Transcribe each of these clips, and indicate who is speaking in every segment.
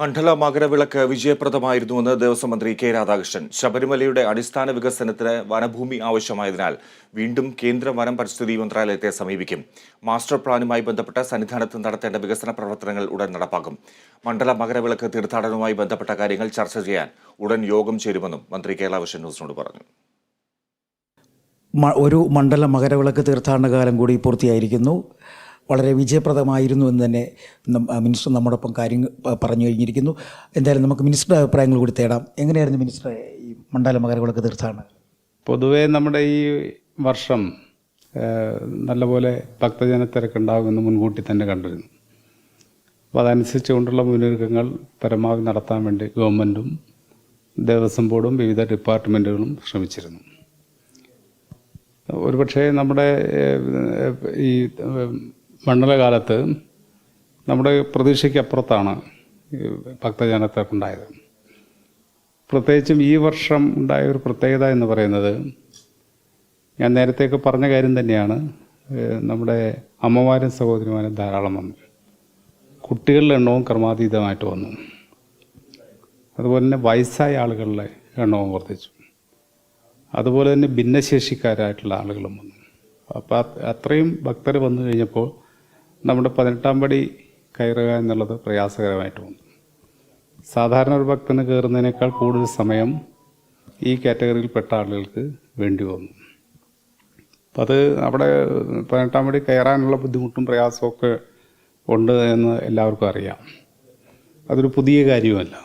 Speaker 1: മണ്ഡല മകരവിളക്ക് വിജയപ്രദമായിരുന്നുവെന്ന് ദേവസ്വം മന്ത്രി കെ രാധാകൃഷ്ണൻ. ശബരിമലയുടെ അടിസ്ഥാന വികസനത്തിന് വനഭൂമി ആവശ്യമായതിനാൽ വീണ്ടും കേന്ദ്ര വനം പരിസ്ഥിതി മന്ത്രാലയത്തെ സമീപിക്കും. മാസ്റ്റർ പ്ലാനുമായി ബന്ധപ്പെട്ട സന്നിധാനത്ത് നടത്തേണ്ട വികസന പ്രവർത്തനങ്ങൾ ഉടൻ നടപ്പാക്കും. മണ്ഡല മകരവിളക്ക് തീർത്ഥാടനവുമായി ബന്ധപ്പെട്ട കാര്യങ്ങൾ ചർച്ച ചെയ്യാൻ ഉടൻ യോഗം ചേരുമെന്നും മന്ത്രി കേരളാവിഷൻ ന്യൂസിനോട് പറഞ്ഞു.
Speaker 2: ഒരു മണ്ഡല മകരവിളക്ക് തീർത്ഥാടന കാലം കൂടി പൂർത്തിയായിരിക്കുന്നു. വളരെ വിജയപ്രദമായിരുന്നു എന്ന് തന്നെ മിനിസ്റ്റർ നമ്മോടൊപ്പം കാര്യങ്ങൾ പറഞ്ഞു കഴിഞ്ഞിരിക്കുന്നു. എന്തായാലും നമുക്ക് മിനിസ്റ്ററുടെ അഭിപ്രായങ്ങൾ കൂടി തേടാം. എങ്ങനെയായിരുന്നു മിനിസ്റ്റർ ഈ മണ്ഡല മകരവിളക്ക് തീർത്ഥാടനം?
Speaker 3: പൊതുവേ നമ്മുടെ ഈ വർഷം നല്ലപോലെ ഭക്തജന തിരക്കുണ്ടാകുമെന്ന് മുൻകൂട്ടി തന്നെ കണ്ടിരുന്നു. അപ്പോൾ അതനുസരിച്ചുകൊണ്ടുള്ള മുന്നൊരുക്കങ്ങൾ പരമാവധി നടത്താൻ വേണ്ടി ഗവൺമെന്റും ദേവസ്വം ബോർഡും വിവിധ ഡിപ്പാർട്ട്മെന്റുകളും ശ്രമിച്ചിരുന്നു. ഒരുപക്ഷേ നമ്മുടെ ഈ മണ്ഡലകാലത്ത് നമ്മുടെ പ്രതീക്ഷയ്ക്കപ്പുറത്താണ് ഭക്തജനത്തെ ഉണ്ടായത്. പ്രത്യേകിച്ചും ഈ വർഷം ഉണ്ടായ ഒരു പ്രത്യേകത എന്ന് പറയുന്നത് ഞാൻ നേരത്തെയൊക്കെ പറഞ്ഞ കാര്യം തന്നെയാണ് നമ്മുടെ അമ്മമാരും സഹോദരിമാരും ധാരാളം വന്നു. കുട്ടികളുടെ എണ്ണവും ക്രമാതീതമായിട്ട് വന്നു. അതുപോലെ തന്നെ വയസ്സായ ആളുകളുടെ എണ്ണവും വർദ്ധിച്ചു. അതുപോലെ തന്നെ ഭിന്നശേഷിക്കാരായിട്ടുള്ള ആളുകളും വന്നു. അപ്പോൾ അത് അത്രയും ഭക്തർ വന്നു കഴിഞ്ഞപ്പോൾ നമ്മുടെ പതിനെട്ടാം പടി കയറുക എന്നുള്ളത് പ്രയാസകരമായിട്ട് തോന്നും. സാധാരണ ഒരു ഭക്തന് കയറുന്നതിനേക്കാൾ കൂടുതൽ സമയം ഈ കാറ്റഗറിയിൽപ്പെട്ട ആളുകൾക്ക് വേണ്ടി വന്നു അപ്പം അത് അവിടെ പതിനെട്ടാം പടി കയറാനുള്ള ബുദ്ധിമുട്ടും പ്രയാസമൊക്കെ ഉണ്ട് എന്ന് എല്ലാവർക്കും അറിയാം. അതൊരു പുതിയ കാര്യമല്ല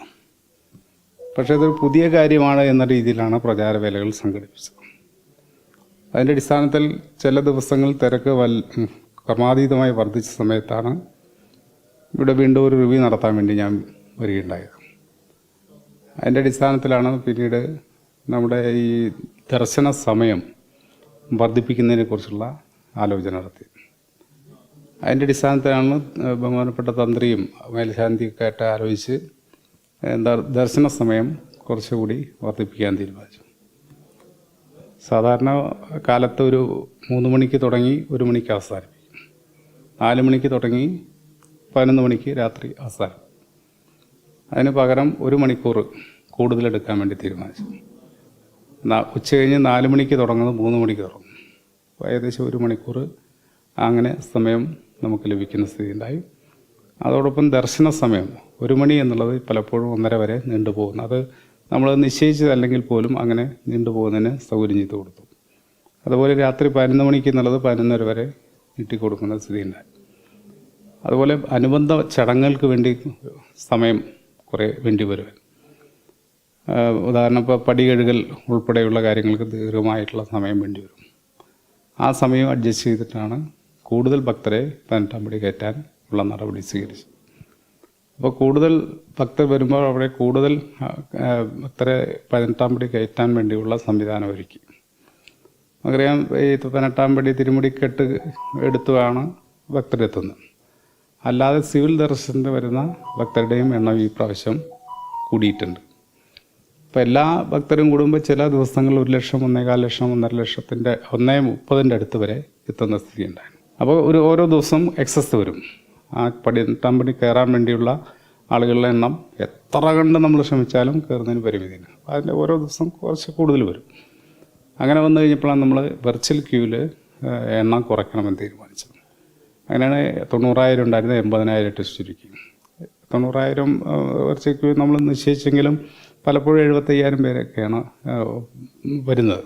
Speaker 3: പക്ഷേ അതൊരു പുതിയ കാര്യമാണ് എന്ന രീതിയിലാണ് പ്രചാരവേലകൾ സംഘടിപ്പിച്ചത്. അതിന്റെ അടിസ്ഥാനത്തിൽ ചില ദിവസങ്ങൾ തിരക്ക് വൽ ക്രമാതീതമായി വർദ്ധിച്ച സമയത്താണ് ഇവിടെ വീണ്ടും ഒരു റിവ്യൂ നടത്താൻ വേണ്ടി ഞാൻ വരികയുണ്ടായത്. അതിന്റെ അടിസ്ഥാനത്തിലാണ് പിന്നീട് നമ്മുടെ ഈ ദർശന സമയം വർദ്ധിപ്പിക്കുന്നതിനെക്കുറിച്ചുള്ള ആലോചന നടത്തിയത്. അതിന്റെ അടിസ്ഥാനത്തിലാണ് ബഹുമാനപ്പെട്ട തന്ത്രിയും മേൽശാന്തിയൊക്കെ ആയിട്ട് ആലോചിച്ച് എന്താ ദർശന സമയം കുറച്ചുകൂടി വർദ്ധിപ്പിക്കാൻ തീരുമാനിച്ചു. സാധാരണ കാലത്ത് ഒരു മൂന്ന് മണിക്ക് തുടങ്ങി ഒരു മണിക്ക് അവസാനിപ്പിക്കും. നാല് മണിക്ക് തുടങ്ങി പതിനൊന്ന് മണിക്ക് രാത്രി അവസാനം. അതിന് പകരം ഒരു മണിക്കൂർ കൂടുതൽ എടുക്കാൻ വേണ്ടി തീരുമാനിച്ചു. ഉച്ച കഴിഞ്ഞ് നാല് മണിക്ക് തുടങ്ങുന്നത് മൂന്ന് മണിക്ക് തുടങ്ങും ഏകദേശം ഒരു മണിക്കൂർ അങ്ങനെ സമയം നമുക്ക് ലഭിക്കുന്ന സ്ഥിതി ഉണ്ടായി അതോടൊപ്പം ദർശന സമയം ഒരു മണി എന്നുള്ളത് പലപ്പോഴും ഒന്നര വരെ നീണ്ടുപോകുന്നു അത് നമ്മൾ നിശ്ചയിച്ചതല്ലെങ്കിൽ പോലും അങ്ങനെ നീണ്ടുപോകുന്നതിന് സൗകര്യം ചെയ്ത് കൊടുത്തു. അതുപോലെ രാത്രി പതിനൊന്ന് മണിക്ക് എന്നുള്ളത് പതിനൊന്നര വരെ നീട്ടിക്കൊടുക്കുന്ന സ്ഥിതി ഉണ്ടായി അതുപോലെ അനുബന്ധ ചടങ്ങുകൾക്ക് വേണ്ടി സമയം കുറേ വേണ്ടി വരും. ഉദാഹരണം ഇപ്പോൾ പടി കഴുകൽ ഉൾപ്പെടെയുള്ള കാര്യങ്ങൾക്ക് ദീർഘമായിട്ടുള്ള സമയം വേണ്ടി വരും. ആ സമയം അഡ്ജസ്റ്റ് ചെയ്തിട്ടാണ് കൂടുതൽ ഭക്തരെ പതിനെട്ടാം പടി കയറ്റാൻ ഉള്ള നടപടി സ്വീകരിച്ചത്. അപ്പോൾ കൂടുതൽ ഭക്തർ വരുമ്പോൾ അവിടെ കൂടുതൽ ഭക്തരെ പതിനെട്ടാം പടി കയറ്റാൻ വേണ്ടിയുള്ള സംവിധാനം ഒരുക്കി. നമുക്കറിയാം ഈ പതിനെട്ടാം പടി തിരുമുടിക്കെട്ട് എടുത്തുമാണ് ഭക്തരെത്തുന്നത്. അല്ലാതെ സിവിൽ ദർശനത്തിന് വരുന്ന ഭക്തരുടെയും എണ്ണം ഈ പ്രാവശ്യം കൂടിയിട്ടുണ്ട്. അപ്പോൾ എല്ലാ ഭക്തരും കൂടുമ്പോൾ ചില ദിവസങ്ങളിൽ ഒരു ലക്ഷം ഒന്നേകാൽ ലക്ഷം ഒന്നര ലക്ഷത്തിന്റെ ഒന്നേ മുപ്പതിന്റെ അടുത്ത് വരെ എത്തുന്ന സ്ഥിതി ഉണ്ടായിരുന്നു അപ്പോൾ ഒരു ഓരോ ദിവസം എക്സസ് വരും. ആ പടി കയറാൻ വേണ്ടിയുള്ള ആളുകളുടെ എണ്ണം എത്ര കണ്ട് നമ്മൾ ശ്രമിച്ചാലും കയറുന്നതിന് പരിമിതിയാണ് അതിന്റെ ഓരോ ദിവസം കുറച്ച് കൂടുതൽ വരും. അങ്ങനെ വന്നു കഴിഞ്ഞപ്പോഴാണ് നമ്മൾ വെർച്വൽ ക്യൂവിൽ എണ്ണം കുറയ്ക്കണമെന്ന് തീരുമാനിച്ചത്. അങ്ങനെയാണ് തൊണ്ണൂറായിരം ഉണ്ടായിരുന്നത് എൺപതിനായിരം ടെസ്റ്റ് ചുരുക്കി തൊണ്ണൂറായിരം വെർച്വൽ ക്യൂ നമ്മൾ നിശ്ചയിച്ചെങ്കിലും പലപ്പോഴും എഴുപത്തയ്യായിരം പേരൊക്കെയാണ് വരുന്നത്.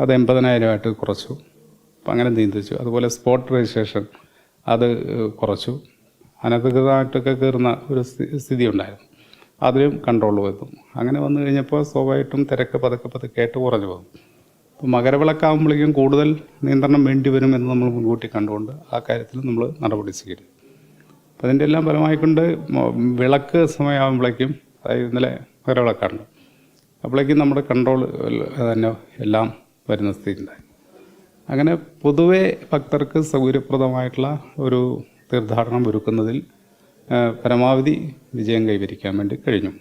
Speaker 3: അത് എൺപതിനായിരമായിട്ട് കുറച്ചു. അപ്പം അങ്ങനെ നിയന്ത്രിച്ചു. അതുപോലെ സ്പോട്ട് രജിസ്ട്രേഷൻ അത് കുറച്ചു. അനധികൃതമായിട്ടൊക്കെ കയറുന്ന ഒരു സ്ഥി- സ്ഥിതി ഉണ്ടായിരുന്നു അതിലും കൺട്രോൾ വന്നു. അങ്ങനെ വന്നു കഴിഞ്ഞപ്പോൾ സ്വാഭാവികമായിട്ടും തിരക്ക് പതുക്കെ പതുക്കെ ആയിട്ട് കുറഞ്ഞു പോകും. അപ്പോൾ മകരവിളക്കാകുമ്പോഴേക്കും കൂടുതൽ നിയന്ത്രണം വേണ്ടി വരുമെന്ന് നമ്മൾ മുൻകൂട്ടി കണ്ടുകൊണ്ട് ആ കാര്യത്തിൽ നമ്മൾ നടപടി സ്വീകരിക്കും. അപ്പോൾ അതിന്റെ എല്ലാം ഫലമായിക്കൊണ്ട് വിളക്ക് സമയമാകുമ്പോഴേക്കും അതായത് ഇന്നലെ മകരവിളക്കാണ്. അപ്പോഴേക്കും നമ്മുടെ കൺട്രോൾ തന്നെ എല്ലാം വരുന്ന സ്ഥിതി ഉണ്ടായി അങ്ങനെ പൊതുവെ ഭക്തർക്ക് സൗകര്യപ്രദമായിട്ടുള്ള ഒരു തീർത്ഥാടനം ഒരുക്കുന്നതിൽ പരമാവധി വിജയം കൈവരിക്കാൻ വേണ്ടി കഴിഞ്ഞു.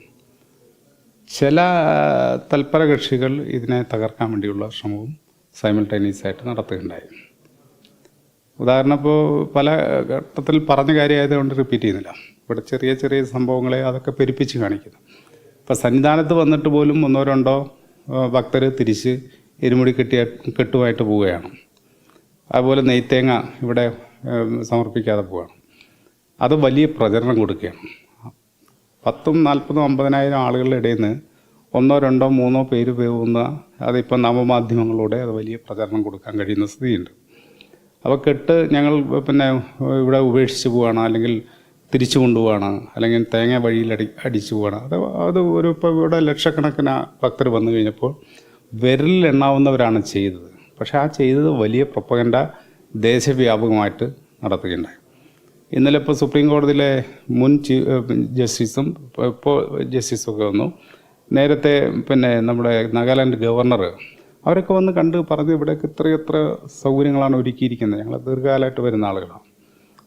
Speaker 3: ചില തൽപര കക്ഷികൾ ഇതിനെ തകർക്കാൻ വേണ്ടിയുള്ള ശ്രമവും സൈമിൾട്ടേനിയസ് ആയിട്ട് നടത്തുകയുണ്ടായി. ഉദാഹരണം ഇപ്പോൾ പല ഘട്ടത്തിൽ പറഞ്ഞ കാര്യമായതുകൊണ്ട് റിപ്പീറ്റ് ചെയ്യുന്നില്ല. ഇവിടെ ചെറിയ ചെറിയ സംഭവങ്ങളെ അതൊക്കെ പെരുപ്പിച്ച് കാണിക്കുന്നു. ഇപ്പം സന്നിധാനത്ത് വന്നിട്ട് പോലും ഒന്നോ രണ്ടോ ഭക്തർ തിരിച്ച് ഇരുമുടി കെട്ടിയ കെട്ടുമായിട്ട് പോവുകയാണ്. അതുപോലെ നെയ്ത്തേങ്ങ ഇവിടെ സമർപ്പിക്കാതെ പോവുകയാണ്. അത് വലിയ പ്രചരണം കൊടുക്കുകയാണ്. പത്തും നാൽപ്പതും അമ്പതിനായിരം ആളുകളുടെ ഇടയിൽ നിന്ന് ഒന്നോ രണ്ടോ മൂന്നോ പേര് പോകുന്ന അതിപ്പോൾ നവമാധ്യമങ്ങളിലൂടെ അത് വലിയ പ്രചരണം കൊടുക്കാൻ കഴിയുന്ന സ്ഥിതിയുണ്ട്. അപ്പോൾ കെട്ട് ഞങ്ങൾ പിന്നെ ഇവിടെ ഉപേക്ഷിച്ച് പോവുകയാണ് അല്ലെങ്കിൽ തിരിച്ചു കൊണ്ടുപോവാണ് അല്ലെങ്കിൽ തേങ്ങ വഴിയിൽ അടി അടിച്ചു പോവാണ്. അത് അത് ഒരു ഇപ്പോൾ ഇവിടെ ലക്ഷക്കണക്കിന് ഭക്തർ വന്നു കഴിഞ്ഞപ്പോൾ വിരലിൽ എണ്ണാവുന്നവരാണ് ചെയ്തത്. പക്ഷേ ആ ചെയ്തത് വലിയ പ്രൊപ്പഗണ്ട ദേശവ്യാപകമായിട്ട് നടത്തുകയുണ്ടായി. ഇന്നലെ ഇപ്പോൾ സുപ്രീം കോടതിയിലെ മുൻ ജസ്റ്റിസും ഇപ്പോൾ- ജസ്റ്റിസും ഒക്കെ വന്നു. നേരത്തെ പിന്നെ നമ്മുടെ നാഗാലാൻഡ് ഗവർണർ അവരൊക്കെ വന്ന് കണ്ട് പറഞ്ഞ് ഇവിടെയൊക്കെ ഇത്ര എത്ര സൗകര്യങ്ങളാണ് ഒരുക്കിയിരിക്കുന്നത്. ഞങ്ങൾ ദീർഘകാലമായിട്ട് വരുന്ന ആളുകളാണ്.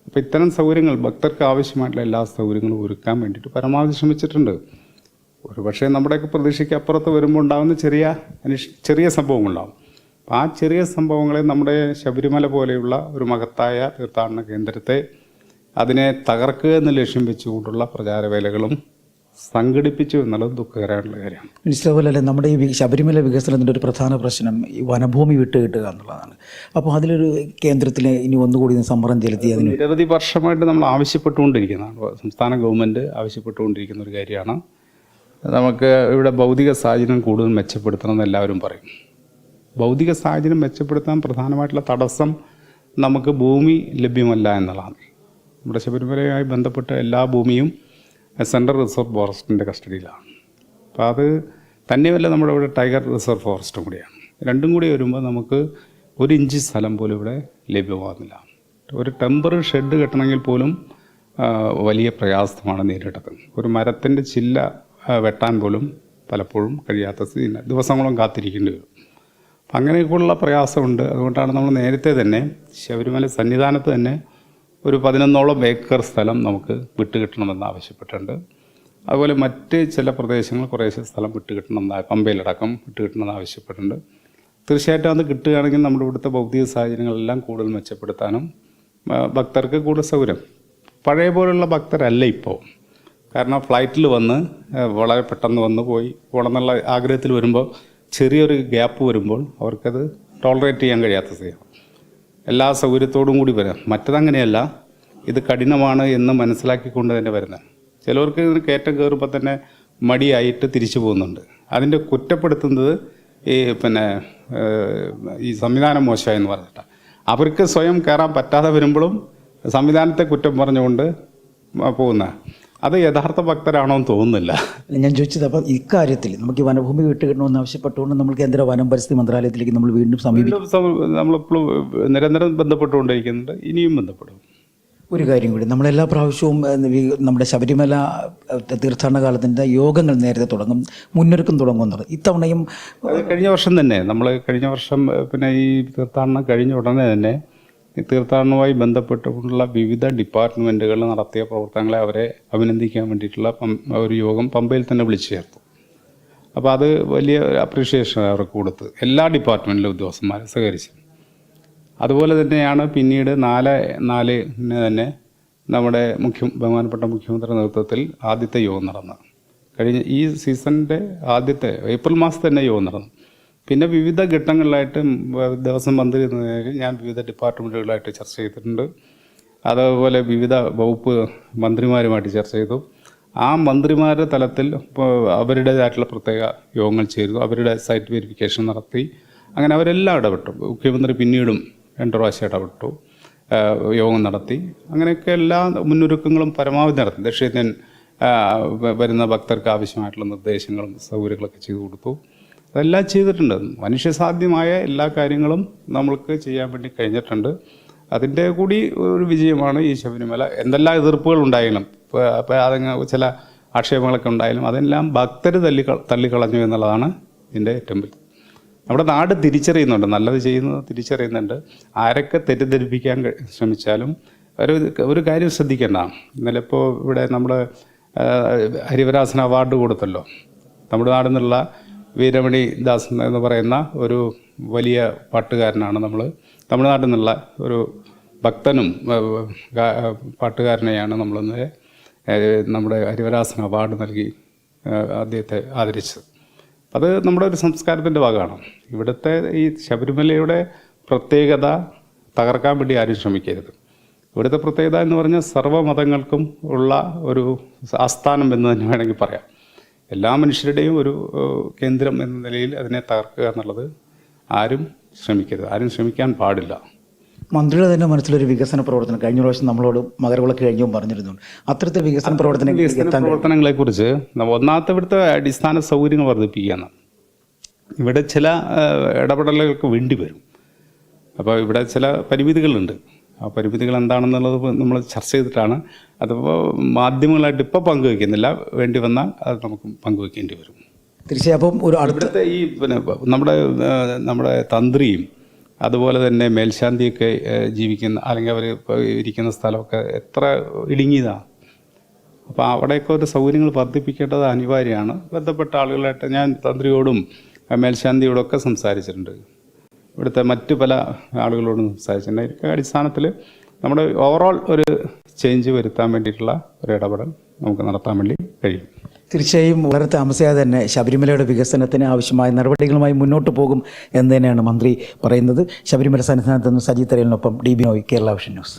Speaker 3: അപ്പോൾ ഇത്തരം സൗകര്യങ്ങൾ ഭക്തർക്ക് ആവശ്യമായിട്ടുള്ള എല്ലാ സൗകര്യങ്ങളും ഒരുക്കാൻ വേണ്ടിയിട്ട് പരമാവധി ശ്രമിച്ചിട്ടുണ്ട്. ഒരു പക്ഷേ നമ്മുടെയൊക്കെ പ്രതീക്ഷയ്ക്ക് അപ്പുറത്ത് വരുമ്പോൾ ഉണ്ടാകുന്ന ചെറിയ ചെറിയ സംഭവങ്ങളുണ്ടാകും അപ്പോൾ ആ ചെറിയ സംഭവങ്ങളെ നമ്മുടെ ശബരിമല പോലെയുള്ള ഒരു മഹത്തായ തീർത്ഥാടന കേന്ദ്രത്തെ അതിനെ തകർക്കുക എന്ന് ലക്ഷ്യം വെച്ചുകൊണ്ടുള്ള പ്രചാരവേലകളും സംഘടിപ്പിച്ചു എന്നുള്ളത് ദുഃഖകരമായിട്ടുള്ള കാര്യമാണ്.
Speaker 2: അതുപോലെ തന്നെ നമ്മുടെ ഈ ശബരിമല വികസനത്തിന്റെ ഒരു പ്രധാന പ്രശ്നം ഈ വനഭൂമി വിട്ട് കിട്ടുക എന്നുള്ളതാണ്. അപ്പോൾ അതിലൊരു കേന്ദ്രത്തിൽ ഇനി ഒന്നുകൂടി ഒന്ന് സമ്മർദ്ദം ചെലുത്തി അതിന്
Speaker 3: നിരവധി വർഷമായിട്ട് നമ്മൾ ആവശ്യപ്പെട്ടുകൊണ്ടിരിക്കുന്നതാണ്. സംസ്ഥാന ഗവൺമെന്റ് ആവശ്യപ്പെട്ടുകൊണ്ടിരിക്കുന്ന ഒരു കാര്യമാണ്. നമുക്ക് ഇവിടെ ഭൗതിക സാഹചര്യം കൂടുതൽ മെച്ചപ്പെടുത്തണം എന്ന് എല്ലാവരും പറയും. ഭൗതിക സാഹചര്യം മെച്ചപ്പെടുത്താൻ പ്രധാനമായിട്ടുള്ള തടസ്സം നമുക്ക് ഭൂമി ലഭ്യമല്ല എന്നുള്ളതാണ്. നമ്മുടെ ശബരിമലയുമായി ബന്ധപ്പെട്ട എല്ലാ ഭൂമിയും സെൻട്രൽ റിസർവ് ഫോറസ്റ്റിന്റെ കസ്റ്റഡിയിലാണ്. അപ്പോൾ അത് തന്നെയല്ല നമ്മുടെ ഇവിടെ ടൈഗർ റിസർവ് ഫോറസ്റ്റും കൂടിയാണ്. രണ്ടും കൂടി വരുമ്പോൾ നമുക്ക് ഒരു ഇഞ്ച് സ്ഥലം പോലും ഇവിടെ ലഭ്യമാകുന്നില്ല. ഒരു ടെമ്പററി ഷെഡ് കെട്ടണമെങ്കിൽ പോലും വലിയ പ്രയാസമാണ് നേരിട്ടത്. ഒരു മരത്തിന്റെ ചില്ല വെട്ടാൻ പോലും പലപ്പോഴും കഴിയാത്ത ദിവസങ്ങളും കാത്തിരിക്കേണ്ടി വരും. അങ്ങനെയൊക്കെയുള്ള പ്രയാസമുണ്ട്. അതുകൊണ്ടാണ് നമ്മൾ നേരത്തെ തന്നെ ശബരിമല സന്നിധാനത്ത് തന്നെ ഒരു പതിനൊന്നോളം ഏക്കർ സ്ഥലം നമുക്ക് വിട്ടുകിട്ടണമെന്ന് ആവശ്യപ്പെട്ടിട്ടുണ്ട്. അതുപോലെ മറ്റ് ചില പ്രദേശങ്ങൾ കുറേശ്ശെ സ്ഥലം വിട്ടുകിട്ടണമെന്ന് പമ്പയിലടക്കം വിട്ടുകിട്ടണമെന്ന് ആവശ്യപ്പെട്ടിട്ടുണ്ട്. തീർച്ചയായിട്ടും അത് കിട്ടുകയാണെങ്കിൽ നമ്മുടെ ഇവിടുത്തെ ഭൗതിക സാഹചര്യങ്ങളെല്ലാം കൂടുതൽ മെച്ചപ്പെടുത്താനും ഭക്തർക്ക് കൂടുതൽ സൗകര്യം. പഴയ പോലുള്ള ഭക്തരല്ല ഇപ്പോൾ. കാരണം ഫ്ലൈറ്റിൽ വന്ന് വളരെ പെട്ടെന്ന് വന്ന് പോയി. പോകണമെന്നുള്ള ആഗ്രഹത്തിൽ വരുമ്പോൾ ചെറിയൊരു ഗ്യാപ്പ് വരുമ്പോൾ അവർക്കത് ടോളറേറ്റ് ചെയ്യാൻ കഴിയാത്ത സ്ഥിതിയാണ് എല്ലാ സൗകര്യത്തോടും കൂടി വരാം. മറ്റതങ്ങനെയല്ല ഇത് കഠിനമാണ് എന്ന് മനസ്സിലാക്കിക്കൊണ്ട് തന്നെ വരുന്നത്. ചിലവർക്ക് കയറ്റം കയറുമ്പോൾ തന്നെ മടിയായിട്ട് തിരിച്ചു പോകുന്നുണ്ട്. അതിന്റെ കുറ്റപ്പെടുത്തുന്നത് ഈ പിന്നെ ഈ സംവിധാനം മോശമായെന്ന് പറഞ്ഞിട്ടാണ് അവർക്ക് സ്വയം കയറാൻ പറ്റാതെ വരുമ്പോഴും സംവിധാനത്തെ കുറ്റം പറഞ്ഞുകൊണ്ട് പോകുന്ന അത് യഥാർത്ഥ ഭക്തരാണോ എന്ന് തോന്നുന്നില്ല.
Speaker 2: ഞാൻ ചോദിച്ചത് അപ്പം ഇക്കാര്യത്തിൽ നമുക്ക് വനഭൂമി വിട്ട് കിട്ടണമെന്ന് ആവശ്യപ്പെട്ടുകൊണ്ട് നമ്മൾ കേന്ദ്ര വനം പരിസ്ഥിതി മന്ത്രാലയത്തിലേക്ക് നമ്മൾ വീണ്ടും സമീപിക്കും
Speaker 3: നമ്മളിപ്പോഴും നിരന്തരം ബന്ധപ്പെട്ടുകൊണ്ടിരിക്കുന്നുണ്ട് ഇനിയും ബന്ധപ്പെടും.
Speaker 2: ഒരു കാര്യം കൂടി നമ്മളെല്ലാ പ്രാവശ്യവും നമ്മുടെ ശബരിമല തീർത്ഥാടന കാലത്തിന്റെ യോഗങ്ങൾ നേരത്തെ തുടങ്ങും മുന്നൊരുക്കം തുടങ്ങുന്നത് ഇത്തവണയും
Speaker 3: കഴിഞ്ഞ വർഷം തന്നെ നമ്മൾ കഴിഞ്ഞ വർഷം പിന്നെ ഈ തീർത്ഥാടനം കഴിഞ്ഞ ഉടനെ തന്നെ ഈ തീർത്ഥാടനവുമായി ബന്ധപ്പെട്ടുള്ള വിവിധ ഡിപ്പാർട്ട്മെന്റുകൾ നടത്തിയ പ്രവർത്തനങ്ങളെ അവരെ അഭിനന്ദിക്കാൻ വേണ്ടിയിട്ടുള്ള ഒരു യോഗം പമ്പയിൽ തന്നെ വിളിച്ചു ചേർത്തു. അപ്പോൾ അത് വലിയ അപ്രീഷിയേഷൻ അവർക്ക് കൊടുത്ത്. എല്ലാ ഡിപ്പാർട്ട്മെന്റിലെ ഉദ്യോഗസ്ഥന്മാരെ സഹകരിച്ചു. അതുപോലെ തന്നെയാണ് പിന്നീട് നാല് നാലിന് തന്നെ നമ്മുടെ മുഖ്യ ബഹുമാനപ്പെട്ട മുഖ്യമന്ത്രി നേതൃത്വത്തിൽ ആദ്യത്തെ യോഗം നടന്നത്. കഴിഞ്ഞ ഈ സീസണിന്റെ ആദ്യത്തെ ഏപ്രിൽ മാസത്തിൽ തന്നെ യോഗം നടന്നു പിന്നെ വിവിധ ഘട്ടങ്ങളിലായിട്ട് ദിവസം മന്ത്രി ഞാൻ വിവിധ ഡിപ്പാർട്ട്മെന്റുകളായിട്ട് ചർച്ച ചെയ്തിട്ടുണ്ട്. അതേപോലെ വിവിധ വകുപ്പ് മന്ത്രിമാരുമായിട്ട് ചർച്ച ചെയ്തു. ആ മന്ത്രിമാരുടെ തലത്തിൽ അവരുടേതായിട്ടുള്ള പ്രത്യേക യോഗങ്ങൾ ചേരുന്നു. അവരുടെ സൈറ്റ് വെരിഫിക്കേഷൻ നടത്തി. അങ്ങനെ അവരെല്ലാം ഇടപെട്ടു. മുഖ്യമന്ത്രി പിന്നീടും രണ്ട് പ്രാവശ്യം ഇടപെട്ടു. യോഗം നടത്തി. അങ്ങനെയൊക്കെ എല്ലാ മുന്നൊരുക്കങ്ങളും പരമാവധി നടത്തി. ദക്ഷിണേന്ത്യൻ വരുന്ന ഭക്തർക്ക് ആവശ്യമായിട്ടുള്ള നിർദ്ദേശങ്ങളും സൗകര്യങ്ങളൊക്കെ ചെയ്തു കൊടുത്തു. അതെല്ലാം ചെയ്തിട്ടുണ്ട്. മനുഷ്യസാധ്യമായ എല്ലാ കാര്യങ്ങളും നമ്മൾക്ക് ചെയ്യാൻ വേണ്ടി കഴിഞ്ഞിട്ടുണ്ട്. അതിന്റെ കൂടി ഒരു വിജയമാണ് ഈ ശബരിമല. എന്തെല്ലാം എതിർപ്പുകൾ ഉണ്ടായാലും അതങ്ങ് ചില ആക്ഷേപങ്ങളൊക്കെ ഉണ്ടായാലും അതെല്ലാം ഭക്തർ തല്ലി തള്ളിക്കളഞ്ഞു എന്നുള്ളതാണ് ഇതിന്റെ ഏറ്റവും വലിയ നമ്മുടെ നാട് തിരിച്ചറിയുന്നുണ്ട്. നല്ലത് ചെയ്യുന്നത് തിരിച്ചറിയുന്നുണ്ട്. ആരൊക്കെ തെറ്റിദ്ധരിപ്പിക്കാൻ ശ്രമിച്ചാലും ഒരു ഒരു കാര്യം ശ്രദ്ധിക്കേണ്ട. ഇന്നലെ ഇപ്പോൾ ഇവിടെ നമ്മൾ ഹരിവരാസന അവാർഡ് കൊടുത്തല്ലോ. നമ്മുടെ നാടിനുള്ള വീരമണി ദാസൻ എന്ന് പറയുന്ന ഒരു വലിയ പാട്ടുകാരനാണ് നമ്മൾ തമിഴ്നാട്ടിൽ നിന്നുള്ള ഒരു ഭക്തനും പാട്ടുകാരനെയാണ് നമ്മളിന്ന് നമ്മുടെ ഹരിവരാസന അവാർഡ് നൽകി അദ്ദേഹത്തെ ആദരിച്ചത്. അത് നമ്മുടെ ഒരു സംസ്കാരത്തിന്റെ ഭാഗമാണ്. ഇവിടുത്തെ ഈ ശബരിമലയുടെ പ്രത്യേകത തകർക്കാൻ വേണ്ടി ആരും ശ്രമിക്കരുത്. ഇവിടുത്തെ പ്രത്യേകത എന്ന് പറഞ്ഞാൽ സർവമതങ്ങൾക്കും ഉള്ള ഒരു ആസ്ഥാനം എന്ന് തന്നെ വേണമെങ്കിൽ പറയാം. എല്ലാ മനുഷ്യരുടെയും ഒരു കേന്ദ്രം എന്ന നിലയിൽ അതിനെ തകർക്കുക എന്നുള്ളത് ആരും ശ്രമിക്കരുത്. ആരും ശ്രമിക്കാൻ പാടില്ല.
Speaker 2: മന്ത്രിയുടെ തന്നെ മനസ്സിലൊരു വികസന പ്രവർത്തനം കഴിഞ്ഞ പ്രാവശ്യം നമ്മളോട് മകരവിളക്ക് കഴിഞ്ഞും പറഞ്ഞിരുന്നു അത്തരത്തെ വികസന പ്രവർത്തനങ്ങൾ വികസന
Speaker 3: പ്രവർത്തനങ്ങളെക്കുറിച്ച് നമ്മ- ഒന്നാമത്തെ ഇവിടുത്തെ അടിസ്ഥാന സൗകര്യങ്ങൾ വർദ്ധിപ്പിക്കുകയാണ്. ഇവിടെ ചില ഇടപെടലുകൾക്ക് വേണ്ടി വരും. അപ്പോൾ ഇവിടെ ചില പരിമിതികളുണ്ട്. ആ പരിമിതികൾ എന്താണെന്നുള്ളത് നമ്മൾ ചർച്ച ചെയ്തിട്ടാണ്. അതിപ്പോൾ മാധ്യമങ്ങളായിട്ട് ഇപ്പോൾ പങ്കുവയ്ക്കുന്നില്ല. വേണ്ടി വന്നാൽ അത് നമുക്ക് പങ്കുവയ്ക്കേണ്ടി വരും.
Speaker 2: തീർച്ചയായും. അപ്പം ഒരു അടുത്ത
Speaker 3: ഈ പിന്നെ നമ്മുടെ നമ്മുടെ തന്ത്രിയും അതുപോലെ തന്നെ മേൽശാന്തിയൊക്കെ ജീവിക്കുന്ന അല്ലെങ്കിൽ അവർ ഇരിക്കുന്ന സ്ഥലമൊക്കെ എത്ര ഇടുങ്ങിയതാണ് അപ്പോൾ അവിടെയൊക്കെ ഒരു സൗകര്യങ്ങൾ വർദ്ധിപ്പിക്കേണ്ടത് അനിവാര്യമാണ്. ബന്ധപ്പെട്ട ആളുകളായിട്ട് ഞാൻ തന്ത്രിയോടും മേൽശാന്തിയോടൊക്കെ മേൽശാന്തിയോടും ഒക്കെ സംസാരിച്ചിട്ടുണ്ട്. ഇവിടുത്തെ മറ്റു പല ആളുകളോടും സംസാരിച്ചിട്ടുണ്ട് ഇതിന്റെ അടിസ്ഥാനത്തിൽ നമ്മുടെ ഓവറോൾ ഒരു ചേഞ്ച് വരുത്താൻ വേണ്ടിയിട്ടുള്ള ഒരു ഇടപെടൽ നമുക്ക് നടത്താൻ വേണ്ടി കഴിയും.
Speaker 2: തീർച്ചയായും വളരെ താമസിയാതെ തന്നെ ശബരിമലയുടെ വികസനത്തിന് ആവശ്യമായ നടപടികളുമായി മുന്നോട്ട് പോകും എന്ന് തന്നെയാണ് മന്ത്രി പറയുന്നത്. ശബരിമല സന്നിധാനത്ത് നിന്ന് Saji തരലിനൊപ്പം D B Kerala vision news.